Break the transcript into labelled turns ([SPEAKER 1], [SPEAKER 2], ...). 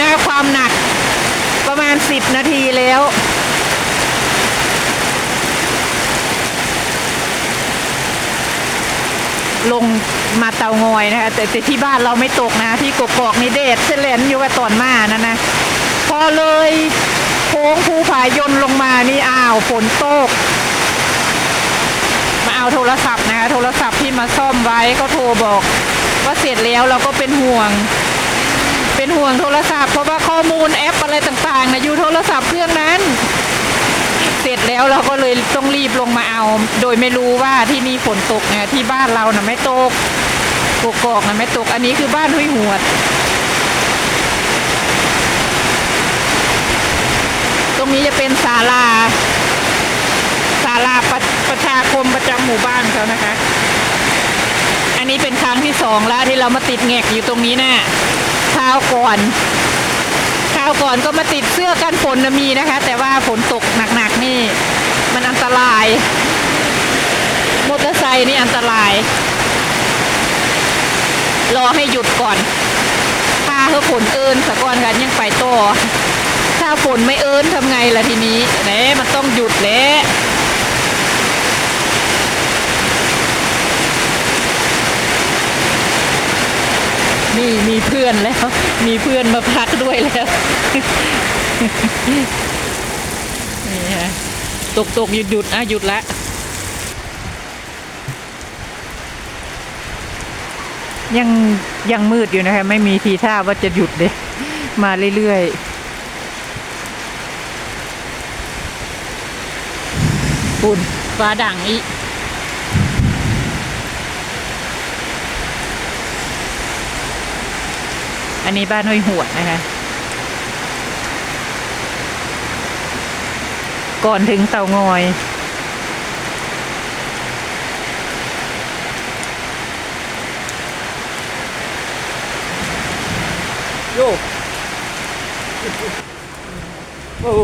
[SPEAKER 1] นะความหนักประมาณ 10 นาทีแล้วลงมาเตางอยนะคะแต่แต่ที่บ้านเราไม่ตกนะที่กกอกนี่เดดเสลนอยู่กับตอนมานั่นนะ พอเลยโค้งภูผายนลงมานี่อ้าวฝนตก มาเอาโทรศัพท์นะคะโทรศัพท์ที่มาซ่อมไว้ก็โทรบอก ว่าเสร็จแล้วเราก็เป็นห่วง เป็นห่วงโทรศัพท์เพราะว่าข้อมูลแอปอะไรต่างๆนะอยู่โทรศัพท์เครื่องนั้น เสร็จแล้วเราก็เลยต้องรีบลงมาเอา โดยไม่รู้ว่าที่นี่ฝนตกเนี่ยที่บ้านเรานะ่ะไม่ตกกกอกนะไม่ตกอันนี้คือบ้านห้วยหวด ตรงนี้จะเป็นศาลาศาลาประประชาคมประจำหมู่บ้านเขานะคะ อันนี้เป็นครั้งที่สองแล้วที่เรามาติดแงกอยู่ตรงนี้นะ่ะ คราวก่อนคราวก่อนก็มาติดเสื้อกันฝนนะมีนะคะ แต่ว่าฝนตกหนักๆนี่ มันอันตรายมอเตอร์ไซค์นี่อันตราย รอให้หยุดก่อนถ้าเขาฝนเอินสะก่อนกันยังไปต่อถ้าฝนไม่เอินทำไงล่ะทีนี้เน่มันต้องหยุดแล้ว นี่มีเพื่อนแล้ว มีเพื่อนมาพักด้วยแล้วนี่ฮะตกตกหยุดหยุดอะหยุดละยังยังมืดอยู่นะคะไม่มีทีท่าว่าจะหยุดเลยมาเรื่อยๆปุ่นฟ้าด่างอีก อันนี้บ้านห้วยหัวนะคะ ก่อนถึงเตางอย
[SPEAKER 2] โยโอ้